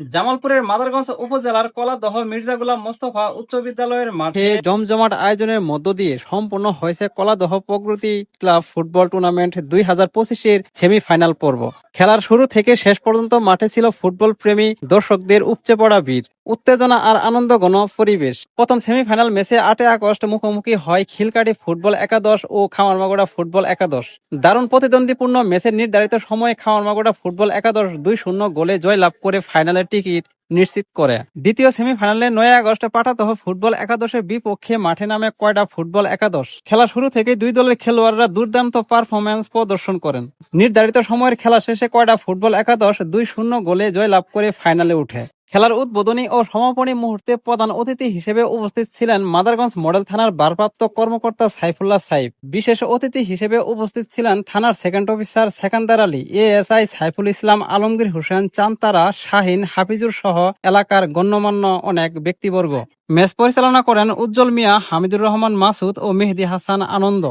জামালপুরের মাদারগঞ্জ উপজেলার কলাদহ মির্জা গোলাম মোস্তফা উচ্চ বিদ্যালয়ের মাঠে জমজমাট আয়োজনের মধ্য দিয়ে সম্পন্ন হয়েছে Kaladah Pragati club football tournament দুই হাজার পঁচিশের সেমিফাইনাল পর্ব। খেলার শুরু থেকে শেষ পর্যন্ত মাঠে ছিল ফুটবল প্রেমী দর্শকদের উপচে পড়া ভিড়, উত্তেজনা আর আনন্দ ঘন পরিবেশ। প্রথম সেমিফাইনাল ম্যাচে আটে আগস্ট মুখোমুখি হয় খিলকাটি ফুটবল একাদশ ও খামারমাগোড়া ফুটবল একাদশ। দারুণ প্রতিদ্বন্দ্বীপূর্ণ ম্যাচের নির্ধারিত সময়ে খামারমাগোড়া ফুটবল একাদশ দুই শূন্য গোলে জয়লাভ করে ফাইনালের টিকিট নিশ্চিত করে। দ্বিতীয় সেমিফাইনালে নয় আগস্টে পাঠাতহ ফুটবল একাদশের বিপক্ষে মাঠে নামে কয়টা ফুটবল একাদশ? খেলা শুরু থেকে দুই দলের খেলোয়াড়রা দুর্দান্ত পারফরমেন্স প্রদর্শন করেন। নির্ধারিত সময়ের খেলা শেষে কয়টা ফুটবল একাদশ? দুই শূন্য গোলে জয়লাভ করে ফাইনালে উঠে। খেলার উদ্বোধনী ও সমাপনী মুহূর্তে প্রধান অতিথি হিসেবে উপস্থিত ছিলেন মাদারগঞ্জ মডেল থানার ভারপ্রাপ্ত কর্মকর্তা সাইফুল্লাহ সাইফ। বিশেষ অতিথি হিসেবে উপস্থিত ছিলেন থানার second officer Sekander Ali, ASI Saiful Islam, Alamgir Hossain, Chantara, Shahin, Hafizur সহ এলাকার গণ্যমান্য অনেক ব্যক্তিবর্গ। ম্যাচ পরিচালনা করেন উজ্জ্বল মিয়া, হামিদুর রহমান মাসুদ ও মেহেদি হাসান আনন্দ।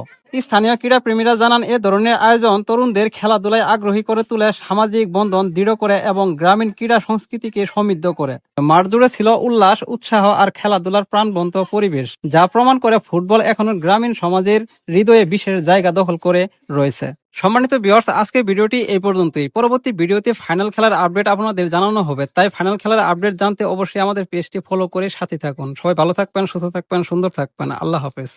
স্থানীয় ক্রীড়াপ্রেমীরা জানান, এ ধরনের আয়োজন তরুণদের খেলাধুলায় আগ্রহী করে তুলে সামাজিক বন্ধন দৃঢ় করে এবং গ্রামীণ ক্রীড়া সংস্কৃতিকে সমৃদ্ধ করে। মাঠ জুড়ে ছিল উল্লাস, উৎসাহ আর খেলাধুলার প্রাণবন্ত পরিবেশ, যা প্রমাণ করে ফুটবল এখনও গ্রামীণ সমাজের হৃদয়ে বিশেষ জায়গা দখল করে রয়েছে। সম্মানিত বিয়ার্স আজকের ভিডিওটি এই পর্যন্তই। পরবর্তী ভিডিওতে ফাইনাল খেলার আপডেট আপনাদের জানানো হবে। তাই ফাইনাল খেলার আপডেট জানতে অবশ্যই আমাদের পেজটি ফলো করে সাথে থাকুন। সবাই ভালো থাকবেন, সুস্থ থাকবেন, সুন্দর থাকবেন। আল্লাহ হাফেজ।